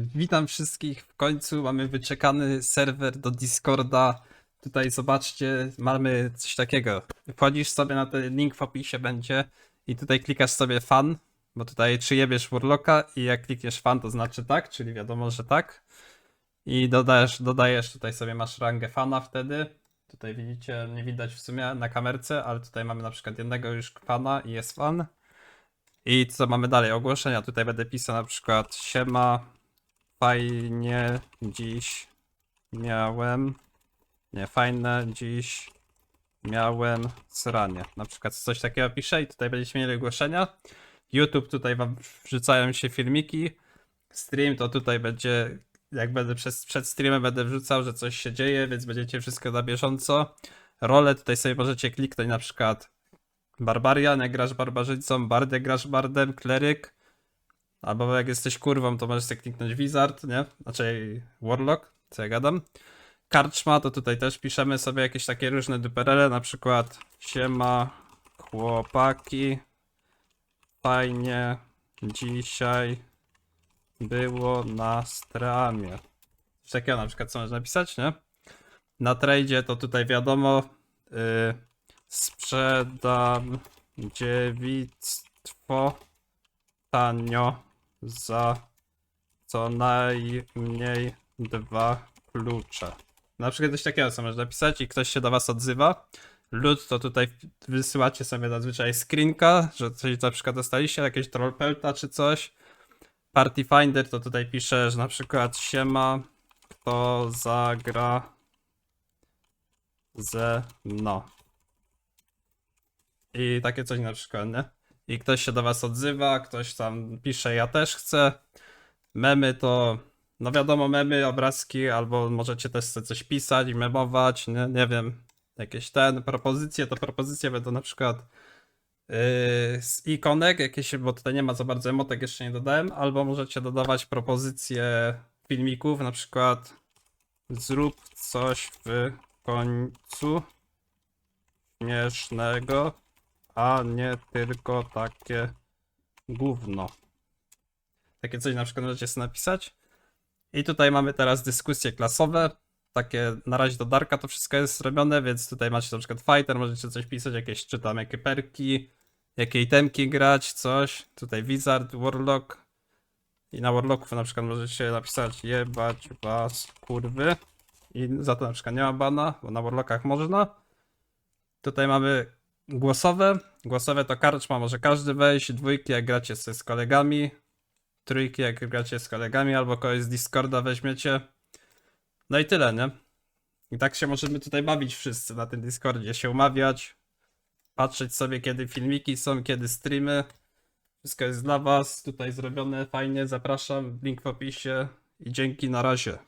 Witam wszystkich. W końcu mamy wyczekany serwer do Discorda. Tutaj zobaczcie, mamy coś takiego. Wchodzisz sobie na ten link w opisie będzie i tutaj klikasz sobie fan, bo tutaj przyjebiesz Warlocka i jak klikniesz fan to znaczy tak, czyli wiadomo, że tak. I dodajesz, dodajesz tutaj sobie masz rangę fana wtedy. Tutaj widzicie, nie widać w sumie na kamerce, ale tutaj mamy na przykład jednego już fana i jest fan. I co mamy dalej? Ogłoszenia. Tutaj będę pisał na przykład siema, fajnie dziś miałem, nie, fajne dziś miałem sranie. Na przykład coś takiego piszę i tutaj będziecie mieli ogłoszenia. YouTube tutaj wam wrzucają się filmiki. Stream to tutaj będzie, jak będę przed streamem będę wrzucał, że coś się dzieje, więc będziecie wszystko na bieżąco. Role tutaj sobie możecie kliknąć na przykład Barbarian, jak grasz barbarzyńcą, Bard, jak grasz bardem, kleryk. Albo jak jesteś kurwą, to możesz sobie kliknąć Wizard, nie? Znaczy Warlock, co ja gadam. Karczma, to tutaj też piszemy sobie jakieś takie różne duperele, na przykład siema chłopaki, fajnie dzisiaj było na stramie. Coś takiego na przykład co można napisać, nie? Na tradzie to tutaj wiadomo, yy, sprzedam dziewictwo tanio za co najmniej dwa klucze. Na przykład coś takiego co można napisać i ktoś się do was odzywa. Lud to tutaj wysyłacie sobie zazwyczaj screenka, że coś na przykład dostaliście, jakieś trollpelta czy coś. Party Finder to tutaj pisze, że na przykład siema, kto zagra ze no. I takie coś na przykład, nie? I ktoś się do was odzywa, ktoś tam pisze, ja też chcę. Memy to, no wiadomo, memy, obrazki, albo możecie też sobie coś pisać i memować, nie, nie wiem, jakieś ten, propozycje, to propozycje będą na przykład yy, z ikonek, jakieś, bo tutaj nie ma za bardzo emotek, jeszcze nie dodałem, albo możecie dodawać propozycje filmików, na przykład zrób coś w końcu śmiesznego, a nie tylko takie gówno. Takie coś na przykład możecie sobie napisać. I tutaj mamy teraz dyskusje klasowe. Takie na razie do Darka to wszystko jest zrobione, więc tutaj macie na przykład fighter, możecie coś pisać, jakieś czy tam jakie perki, jakie itemki grać, coś. Tutaj wizard, warlock. I na warlocków na przykład możecie napisać jebać was kurwy. I za to na przykład nie ma bana, bo na warlockach można. Tutaj mamy głosowe. Głosowe to karczma, może każdy wejść. Dwójki jak gracie sobie z kolegami. Trójki jak gracie z kolegami, albo kogoś z Discorda weźmiecie. No i tyle, nie? I tak się możemy tutaj bawić wszyscy na tym Discordzie, się umawiać. Patrzeć sobie kiedy filmiki są, kiedy streamy. Wszystko jest dla was tutaj zrobione fajnie, zapraszam, link w opisie i dzięki, na razie.